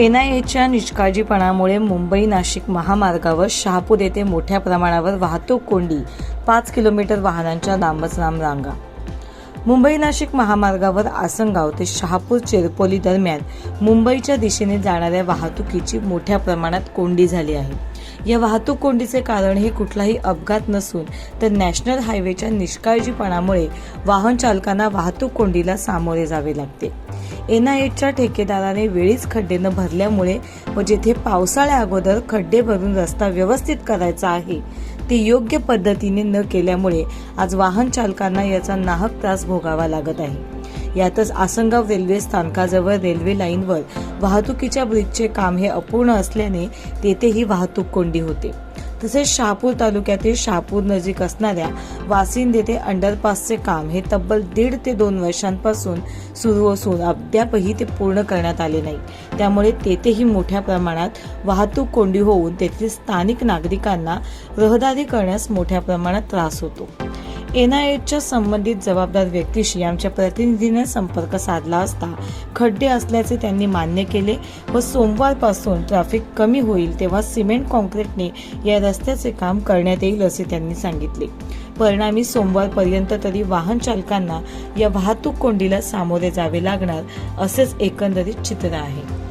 एनआयएच्या निष्काळजीपणामुळे मुंबई नाशिक महामार्गावर शहापूर येथे मोठ्या प्रमाणावर वाहतूक कोंडी पाच किलोमीटर वाहनांच्या लांबच लांब रांगा. मुंबई नाशिक महामार्गावर आसनगाव ते शहापूर चिरपोली दरम्यान मुंबईच्या दिशेने जाणाऱ्या वाहतुकीची मोठ्या प्रमाणात कोंडी झाली आहे. या वाहतूक कोंडीचे कारण हे कुठलाही अपघात नसून तर नॅशनल हायवेच्या निष्काळजीपणामुळे वाहन चालकांना वाहतूक कोंडीला सामोरे जावे लागते. एनआयएच्या ठेकेदाराने वेळीच खड्डे न भरल्यामुळे व जेथे पावसाळ्या अगोदर खड्डे भरून रस्ता व्यवस्थित करायचा आहे ते योग्य पद्धतीने न केल्यामुळे आज वाहन चालकांना याचा नाहक त्रास भोगावा लागत आहे. यातच आसनगाव रेल्वे स्थानकाजवळ रेल्वे लाईनवर वाहतुकीच्या ब्रिजचे काम हे अपूर्ण असल्याने तेथेही वाहतूक कोंडी होते. तसेच शहापूर तालुक्यातील शहापूर नजीक असणाऱ्या वासिंद येथे अंडरपासचे काम हे तब्बल दीड ते दोन वर्षांपासून सुरू असून अद्यापही ते पूर्ण करण्यात आले नाही. त्यामुळे तेथेही मोठ्या प्रमाणात वाहतूक कोंडी होऊन तेथील स्थानिक नागरिकांना रहदारी करण्यास मोठ्या प्रमाणात त्रास होतो. एनआयएच्या संबंधित जबाबदार व्यक्तीशी आमच्या प्रतिनिधीने संपर्क साधला असता खड्डे असल्याचे त्यांनी मान्य केले व सोमवारपासून ट्रॅफिक कमी होईल तेव्हा सिमेंट कॉन्क्रीटने या रस्त्याचे काम करण्यात येईल असे त्यांनी सांगितले. परिणामी सोमवारपर्यंत तरी वाहन चालकांना या वाहतूक कोंडीला सामोरे जावे लागणार असेच एकंदरीत चित्र आहे.